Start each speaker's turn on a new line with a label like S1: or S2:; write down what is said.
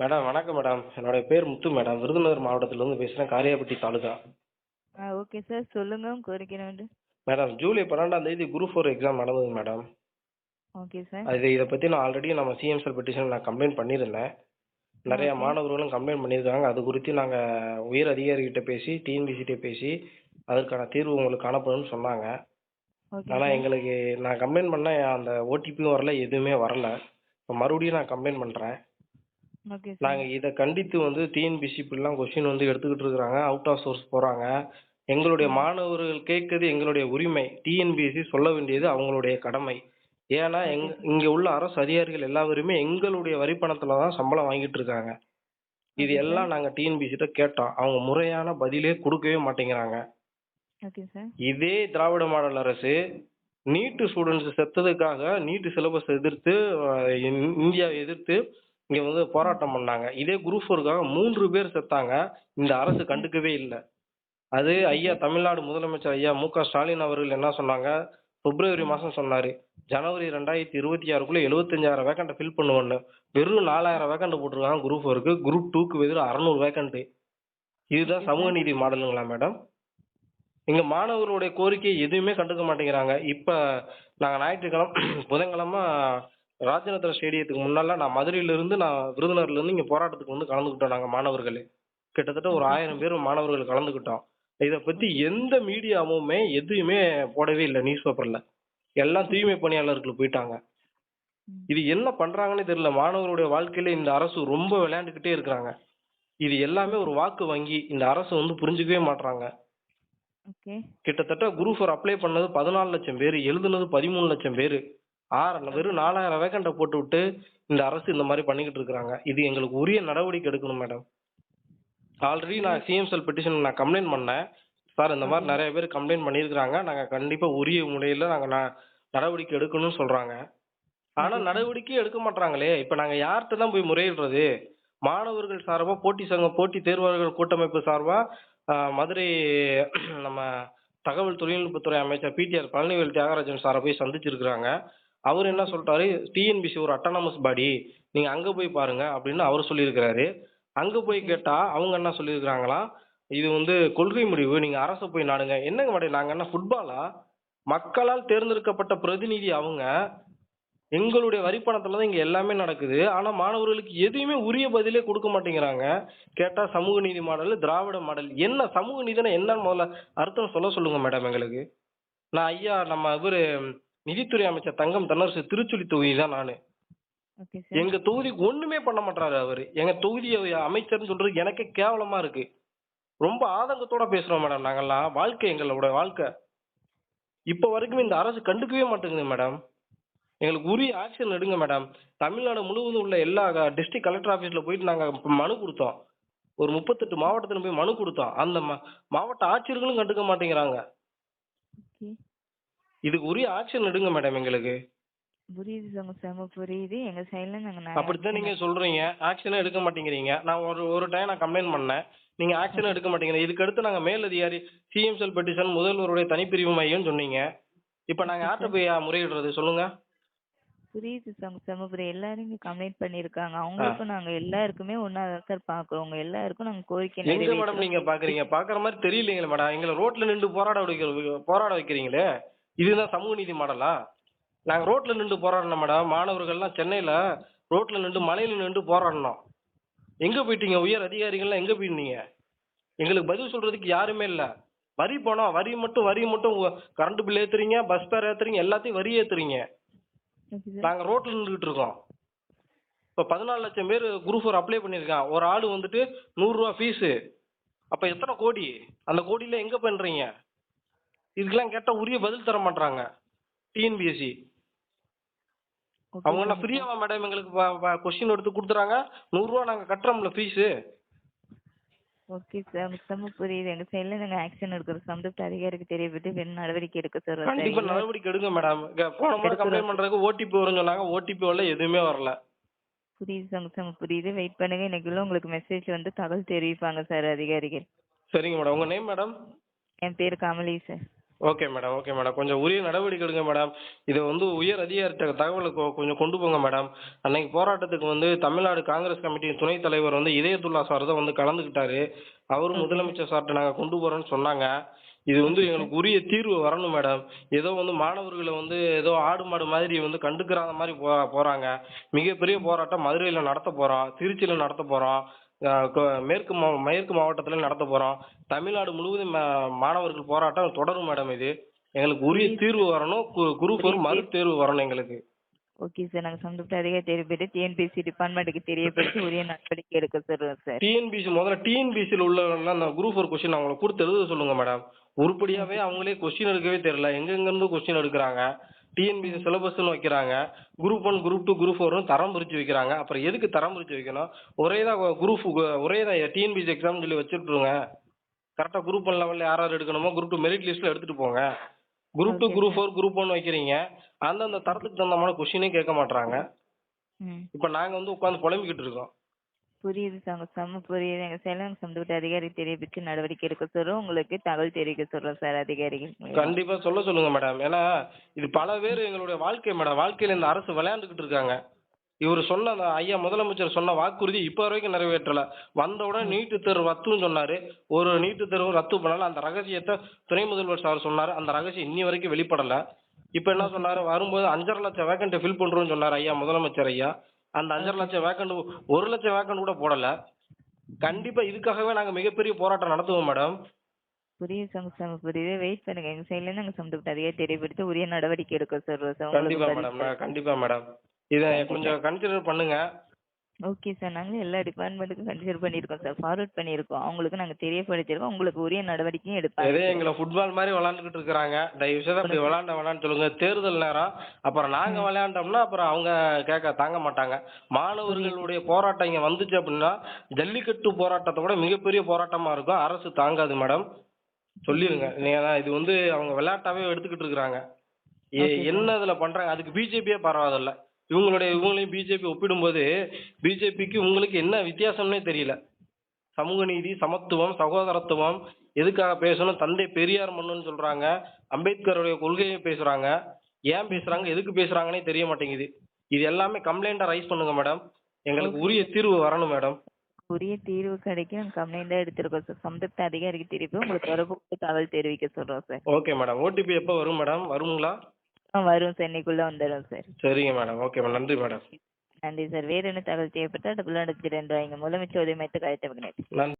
S1: Madam வணக்கம் madam. என்னோட பேர் முத்து மேடம். விருதுநகர் மாவட்டத்திலிருந்து பேசுகிறேன் காரியாபட்டி தாலுகா.
S2: ஆ ஓகே சார். சொல்லுங்க. கோரிக்கை
S1: மேடம் ஜூலை பன்னெண்டாம் தேதி குரூப் ஃபோர் எக்ஸாம் நடந்தது மேடம்.
S2: Okay sir.
S1: அது இதை பற்றி நான் ஆல்ரெடி நம்ம சிஎம்சல் பெட்டிஷன் நான் கம்ப்ளைண்ட் பண்ணியிருந்தேன். நிறைய. மாணவர்களும் கம்ப்ளைண்ட் பண்ணியிருக்காங்க. அது குறித்து நாங்கள் உயர் அதிகாரிகிட்ட பேசி டிஎன்பிசிட்ட பேசி அதற்கான தீர்வு உங்களுக்கு காணப்படும்னு சொன்னாங்க. ஆனால் எங்களுக்கு நான் கம்ப்ளைண்ட் பண்ண அந்த ஓடிபியும் வரல. எதுவுமே வரல. இப்போ மறுபடியும் நான் கம்ப்ளைண்ட் பண்ணுறேன்
S2: ஓகே சார்
S1: நாங்கள் இதை கண்டித்து வந்து டிஎன்பிசி இப்படிலாம் கொஸ்டின் வந்து எடுத்துக்கிட்டு இருக்கிறாங்க. அவுட் ஆஃப் சோர்ஸ் போகிறாங்க எங்களுடைய மாணவர்கள் கேட்கறது எங்களுடைய உரிமை. டிஎன்பிஎஸ்சி சொல்ல வேண்டியது அவங்களுடைய கடமை. ஏன்னா எங் இங்கே உள்ள அரசு அதிகாரிகள் எல்லாருமே எங்களுடைய வரிப்பணத்தில் தான் சம்பளம் வாங்கிட்டு இருக்காங்க. இது. எல்லாம் நாங்கள் டிஎன்பிசிட்ட கேட்டோம். அவங்க முறையான பதிலே கொடுக்கவே மாட்டேங்கிறாங்க.
S2: ஓகே சார்
S1: இதே திராவிட மாடல் அரசு நீட்டு ஸ்டூடெண்ட்ஸ் செத்ததுக்காக நீட்டு சிலபஸ் எதிர்த்து அஹ், இந்- இந்தியாவை எதிர்த்து இங்க வந்து போராட்டம் பண்ணாங்க. இதே குரூப் ஃபோருக்காக மூன்று பேர் செத்தாங்க. இந்த அரசு கண்டுக்கவே இல்லை. அது ஐயா தமிழ்நாடு முதலமைச்சர் ஐயா மு க ஸ்டாலின் அவர்கள் என்ன சொன்னாங்க? பிப்ரவரி மாசம் சொன்னாரு. ஜனவரி ரெண்டாயிரத்தி இருபத்தி ஆறுக்குள்ள எழுபத்தஞ்சாயிரம் வேக்கண்ட்டை ஃபில் பண்ணுவோன்னு. வெறும் நாலாயிரம் வேக்கண்ட் போட்டிருக்காங்க குரூப் ஃபோருக்கு குரூப் டூக்கு வெறும் அறநூறு வேக்கண்ட் இதுதான் சமூக நீதி மாடலுங்களா மேடம் இங்க மாணவர்களுடைய கோரிக்கை எதுவுமே கண்டுக்க மாட்டேங்கிறாங்க. இப்ப நாங்க ஞாயிற்றுக்கிழமை புதன்கிழமை ராஜநத்திர ஸ்டேடியத்துக்கு முன்னால நான் மதுரையில இருந்து நான் விருதுநகர்ல இருந்து இங்க போராட்டத்துக்கு வந்து கலந்துக்கிட்டோம் நாங்க மாணவர்கள். கிட்டத்தட்ட ஒரு ஆயிரம் பேர் மாணவர்கள் கலந்துக்கிட்டோம். இதை பத்தி எந்த மீடியாவுமே எதுவுமே போடவே இல்லை நியூஸ் பேப்பர்ல எல்லாம் தூய்மை பணியாளர்கள் போயிட்டாங்க. இது என்ன பண்றாங்கன்னு தெரியல. மாணவர்களுடைய வாழ்க்கையில இந்த அரசு ரொம்ப விளையாண்டுக்கிட்டே இருக்கிறாங்க. இது எல்லாமே ஒரு வாக்கு வங்கி. இந்த அரசு வந்து புரிஞ்சுக்கவே மாட்றாங்க.
S2: ஓகே.
S1: கிட்டத்தட்ட குரூப் ஃபோர் அப்ளை பண்ணது பதினாலு லட்சம் பேர் எழுதுனது பதிமூணு லட்சம் பேர். ஆறு வெறும் நாலாயிரம் வேக்கண்ட்டை போட்டு விட்டு இந்த அரசு இந்த மாதிரி பண்ணிக்கிட்டு இருக்கிறாங்க. இது எங்களுக்கு உரிய நடவடிக்கை எடுக்கணும் மேடம் ஆல்ரெடி நான் சிஎம்செல் பெட்டிஷன் நான் கம்ப்ளைண்ட் பண்ணேன். சார் இந்த மாதிரி நிறைய பேர் கம்ப்ளைண்ட் பண்ணியிருக்கிறாங்க. நாங்கள் கண்டிப்பாக உரிய முறையில் நாங்கள் நடவடிக்கை எடுக்கணும்னு சொல்கிறாங்க ஆனால் நடவடிக்கையே எடுக்க மாட்றாங்களே. இப்போ நாங்கள் யார்கிட்ட தான் போய் முறையிடுறது? மாணவர்கள் சார்பாக போட்டி சங்கம் போட்டி தேர்வாளர்கள் கூட்டமைப்பு சார்பாக மதுரை நம்ம தகவல் தொழில்நுட்பத்துறை அமைச்சர் பிடிஆர் பழனிவேல் தியாகராஜன் சாரை போய் சந்திச்சிருக்கிறாங்க. அவர் என்ன சொல்றாரு? டிஎன்பிசி ஒரு அட்டானமஸ் பாடி நீங்கள் அங்கே போய் பாருங்க அப்படின்னு அவர் சொல்லியிருக்கிறாரு. அங்கே போய் கேட்டால் அவங்க என்ன சொல்லியிருக்கிறாங்களா? இது வந்து கொள்கை முடிவு. நீங்கள் அரசு போய் நாடுங்க. என்னங்க மேடம் நாங்கள் என்ன ஃபுட்பாலா மக்களால் தேர்ந்தெடுக்கப்பட்ட பிரதிநிதி அவங்க. எங்களுடைய வரிப்பணத்துல தான் இங்க எல்லாமே நடக்குது. ஆனா மாணவர்களுக்கு எதையுமே உரிய பதிலே கொடுக்க மாட்டேங்கிறாங்க. கேட்டா சமூக நீதி மாடல் திராவிட மாடல். என்ன சமூக நீதினா என்னன்னு முதல்ல அர்த்தம் சொல்ல சொல்லுங்க மேடம் எங்களுக்கு. நான் ஐயா நம்ம இவரு நிதித்துறை அமைச்சர் தங்கம் தென்னரசு திருச்சுழி தொகுதி தான் நானு. எங்க தொகுதிக்கு ஒண்ணுமே பண்ண மாட்டாரு அவரு. எங்க தொகுதி அமைச்சர்னு சொல்றது எனக்கே கேவலமா இருக்கு. ரொம்ப ஆதங்கத்தோட பேசுறோம் மேடம் நாங்கெல்லாம். வாழ்க்கை எங்களோட வாழ்க்கை. இப்ப வரைக்கும் இந்த அரசு கண்டுக்கவே மாட்டேங்குது மேடம். எங்களுக்கு உரிய ஆக்ஷன் எடுங்க மேடம். தமிழ்நாடு முழுவதும் உள்ள எல்லா டிஸ்ட்ரிக்ட் கலெக்டர் ஆஃபீஸில் போயிட்டு நாங்கள் மனு கொடுத்தோம். ஒரு முப்பத்தெட்டு மாவட்டத்தில் போய் மனு கொடுத்தோம். அந்த மாவட்ட ஆட்சியர்களும் கண்டுக்க மாட்டேங்கிறாங்க. இதுக்கு உரிய ஆக்ஷன் எடுங்க மேடம் எங்களுக்கு.
S2: புரியுது சார் உங்க செம புரியுது. எங்க சைடுல நாங்க
S1: அப்படித்தான் நீங்க சொல்றீங்க. ஆக்ஷனே எடுக்க மாட்டேங்கிறீங்க. நான் ஒரு ஒரு டைம் நான் கம்ப்ளைண்ட் பண்ணேன். நீங்க ஆக்ஷன் எடுக்க மாட்டேங்கிறீங்க. இதுக்கு அடுத்து நாங்க மேல் அதிகாரி சிஎம்செல் பெட்டிஷன் முதல்வருடைய தனிப்பிரிவு மையம் சொன்னீங்க. இப்போ நாங்க யார்கிட்ட போய் முறையிடுறது? சொல்லுங்க.
S2: புரியுது சார் உங்க செம புரியுது. எல்லாரும் கம்ப்ளைண்ட் பண்ணிருக்காங்க அவங்களுக்கும் நாங்க எல்லாருக்குமே ஒன்னா தான் சார் பாக்குறோம். எல்லாருக்கும் நாங்க கோரிக்கை
S1: எங்க மேடம். நீங்க பாக்குறீங்க? பாக்குற மாதிரி தெரியலீங்களே மேடம் எங்களை ரோட்ல நின்று போராட வைக்கிற போராட வைக்கிறீங்களே? இதுதான் சமூக நீதி மாடலா? நாங்க ரோட்ல நின்று போராடணும் மேடம். மாணவர்கள்லாம் சென்னையில ரோட்ல நின்று மலையில நின்று போராடணும் எங்க போயிட்டீங்க? உயர் அதிகாரிகள்லாம் எங்க போயிருந்தீங்க? எங்களுக்கு பதில் சொல்றதுக்கு யாருமே இல்ல. வரி பணம் வரி மட்டும் வரி மட்டும் கரண்ட் பில் ஏத்துறீங்க பஸ் ஃபேர் ஏத்துறீங்க எல்லாத்தையும் வரி ஏத்துறீங்க.
S2: ஓகே சார்
S1: நாங்க ரோட்ல நின்றுட்டு இருக்கோம். இப்ப பதினாலு லட்சம் பேர் குரூப் ஃபோர் அப்ளை பண்ணிருக்கான் ஒரு ஆளு வந்துட்டு நூறு ரூபா ஃபீஸு அப்ப எத்தனை கோடி? அந்த கோடியில எங்க பண்றீங்க? இதுக்கெல்லாம் கேட்டா உரிய பதில் தர மாட்டாங்க டிஎன்பிஎஸ்சி
S2: Okay
S1: அவங்க என்ன. ஃப்ரீயாவா மேடம் எங்களுக்கு கொஸ்டின் எடுத்து கொடுத்துறாங்க? நூறு ரூபா நாங்க கட்டுறோம்ல ஃபீஸு
S2: ஓகே சார் செம புரியுது. எங்க சைடுல நாங்க ஆக்ஷன் எடுக்கிறோம். சம்பந்தப்பட்ட அதிகாரிக்கு தெரியப்பட்டு வேணும் நடவடிக்கை எடுக்க சொல்றோம்
S1: கண்டிப்பா நடவடிக்கை எடுங்க மேடம் போன முறை கம்ப்ளைண்ட் பண்றதுக்கு ஓடிபி வரும்னு சொன்னாங்க. ஓடிபி வரல எதுவுமே வரல.
S2: புரியுது சார் செம புரியுது. வெயிட் பண்ணுங்க. இன்னைக்குள்ள உங்களுக்கு மெசேஜ் வந்து தகவல் தெரிவிப்பாங்க சார் அதிகாரிகள்.
S1: சரிங்க மேடம் உங்க நேம் மேடம்
S2: என் பேர் Kamali sir
S1: okay madam okay madam கொஞ்சம் உரிய நடவடிக்கை எடுங்க மேடம் இதை வந்து உயர் அதிகாரிட்ட தகவலை கொ- கொஞ்சம் கொண்டு போங்க மேடம் அன்னைக்கு போராட்டத்துக்கு வந்து தமிழ்நாடு காங்கிரஸ் கமிட்டியின் துணைத் தலைவர் வந்து இதயத்துல்லா சார் தான் வந்து கலந்துக்கிட்டாரு. அவரும் முதலமைச்சர் சார்கிட்ட நாங்கள் கொண்டு போறோம்னு சொன்னாங்க. இது வந்து எங்களுக்கு உரிய தீர்வு வரணும் மேடம் ஏதோ வந்து மாணவர்களை வந்து ஏதோ ஆடு மாடு மாதிரி வந்து கண்டுக்கிறாத மாதிரி போ போறாங்க. மிகப்பெரிய போராட்டம் மதுரையில நடத்த போறோம் திருச்சியில நடத்த கொ- மேற்கு மா மேற்கு மாவட்டத்துல நடத்த போறோம். தமிழ்நாடு முழுவதும் மாணவர்கள் போராட்டம் தொடரும் மேடம் இது. எங்களுக்கு உரிய தீர்வு வரணும். குரூப் ஒரு மறு தேர்வு வரணும் எங்களுக்கு.
S2: Okay sir. நாங்கள் சம்பந்தப்பட்ட அதிகாரி தெரியப்பட்டு டிஎன்பிஎஸ்சி டிபார்ட்மெண்ட்டுக்கு தெரியப்படுத்தி உரிய நடவடிக்கை எடுக்க சொல்கிறோம் சார்.
S1: டிஎன்பிசி முதல்ல டிஎன்பிசியில் உள்ளவங்கலாம் அந்த குரூப் ஒரு கொஸ்டின் அவங்கள கொடுத்து எழுத சொல்லுங்க மேடம். உருப்படியாவே அவங்களே கொஸ்டின் எடுக்கவே தெரியல. எங்கெங்க இருந்து கொஸ்டின் எடுக்கிறாங்க? டிஎன்பிசி சிலபஸ்னு வைக்கிறாங்க. Group one group two group ஃபோர்னு தரம் பிரிச்சு வைக்கிறாங்க. அப்புறம் எதுக்கு தரம் பிரிச்சு வைக்கணும்? ஒரே தான் குரூப் ஒரே தான் டிஎன்பிசி எக்ஸாம் சொல்லி வச்சுட்டுருங்க கரெக்டாக குரூப் ஒன் லெவலில் யார் யார் எடுக்கணுமோ குரூப் டூ மெரிட் லிஸ்ட்டில் எடுத்துகிட்டு போங்க. Group two group four group one வைக்கிறீங்க. அந்தந்த தரத்துக்கு தகுந்த மாதிரி கொஸ்டினே கேட்க மாட்றாங்க.
S2: ம்.
S1: இப்போ நாங்கள் வந்து உட்காந்து புலம்பிக்கிட்டு இருக்கோம்.
S2: புரியுது செம்ம புரியுது. எங்கள் சேலம் சம்பந்தப்பட்ட அதிகாரி தெரியப்பட்டு நடவடிக்கை எடுக்க சொல்கிறோம் உங்களுக்கு தகவல் தெரிவிக்க சொல்கிறோம் சார் அதிகாரிகள்.
S1: கண்டிப்பா சொல்ல சொல்லுங்க மேடம். ஏன்னா இது பல பேர் எங்களுடைய வாழ்க்கை மேடம். வாழ்க்கையில இந்த அரசு விளையாண்டுக்கிட்டு இருக்காங்க. இவர் சொன்ன அந்த ஐயா முதலமைச்சர் சொன்ன வாக்குறுதி இப்போ வரைக்கும் நிறைவேற்றல. வந்த உடனே நீட்டு தேர்வு ரத்துன்னு சொன்னாரு. ஒரு நீட்டு தேர்வு ரத்து பண்ணல. அந்த ரகசியத்தை துணை முதல்வர் சார் சொன்னாரு. அந்த ரகசியம் இன்னி வரைக்கும் வெளிப்படல. இப்போ என்ன சொன்னாரு? வரும்போது அஞ்சரை லட்சம் வேக்கண்ட் ஃபில் பண்றோம்னு சொன்னாரு ஐயா முதலமைச்சர் ஐயா. அந்த அஞ்சரை லட்சம் வேக்கண்ட் ஒரு லட்சம் வேக்கண்ட் கூட போடல. கண்டிப்பா இதுக்காகவே நாங்க மிகப்பெரிய போராட்டம் நடத்துவோம் மேடம்.
S2: புரியுது சார் செம்ம புரியுது. வெயிட் பண்ணுங்க. எங்கள் சைட்லேருந்து நாங்கள் சம்பந்தப்பட்ட அதிகாரி தெரியப்படுத்தி உரிய நடவடிக்கை எடுக்க சார்
S1: கண்டிப்பா மேடம். கண்டிப்பா மேடம். இதை கொஞ்சம் கன்சிடர் பண்ணுங்க.
S2: ஓகே சார் நாங்களும் எல்லா டிபார்ட்மெண்ட்டுக்கும் கன்சிடர் பண்ணியிருக்கோம் சார் ஃபார்வர்ட் பண்ணியிருக்கோம். அவங்களுக்கு நாங்கள் தெரியப்படுத்தியிருக்கோம். உங்களுக்கு உரிய நடவடிக்கையும் எடுப்பாங்க
S1: இதே எங்களை ஃபுட்பால் மாதிரி விளாண்டுக்கிட்டு இருக்கிறாங்க. தயவு செய்து அப்படி விளாண்ட வேணாம்னு சொல்லுங்க. தேர்தல் நேரம். அப்புறம் நாங்க விளையாண்டோம்னா அப்புறம் அவங்க கேட்க தாங்க மாட்டாங்க. மாணவர்களுடைய போராட்டம் இங்க வந்துச்சு அப்படின்னா ஜல்லிக்கட்டு போராட்டத்தை விட மிகப்பெரிய போராட்டமா இருக்கும். அரசு தாங்காது மேடம் சொல்லிருங்க. ஏன்னா இது வந்து அவங்க விளையாட்டாவே எடுத்துக்கிட்டு இருக்கிறாங்க. என்ன இதுல பண்றாங்க? அதுக்கு பிஜேபியே பரவாயில்ல. இவங்களுடைய இவங்களையும் பிஜேபி ஒப்பிடும்போது பிஜேபிக்கு உங்களுக்கு என்ன வித்தியாசம்னே தெரியல. சமூக நீதி சமத்துவம் சகோதரத்துவம் எதுக்காக பேசணும் தந்தை பெரியார் மண்ணுன்னு சொல்றாங்க அம்பேத்கருடைய கொள்கையை பேசுறாங்க ஏன் பேசுறாங்க எதுக்கு பேசுறாங்கன்னே தெரிய மாட்டேங்குது. இது எல்லாமே கம்ப்ளைண்டா ரைஸ் பண்ணுங்க மேடம் எங்களுக்கு உரிய தீர்வு வரணும் மேடம்
S2: உரிய தீர்வு கிடைக்கும். கம்ப்ளைண்டாக எடுத்திருக்கோம் சார் சம்பந்தப்பட்ட அதிகாரிக்கு திருப்பி உங்களுக்கு தொடர்பு தகவல் தெரிவிக்க சொல்கிறோம் சார்
S1: ஓகே மேடம் ஓடிபி எப்போ வரும் மேடம் வருங்களா?
S2: வரும் சார் இன்னைக்குள்ளே வந்துடும் சார்
S1: சரிங்க மேடம் ஓகே மேடம் நன்றி மேடம்
S2: நன்றி சார் வேறு என்ன தகவல் தேவைப்பட்டால் டபுள் அடுத்து ரெண்டு வாங்க. முதலமைச்சர் உதவி மையத்துக்கு அழைத்து
S1: நன்றி.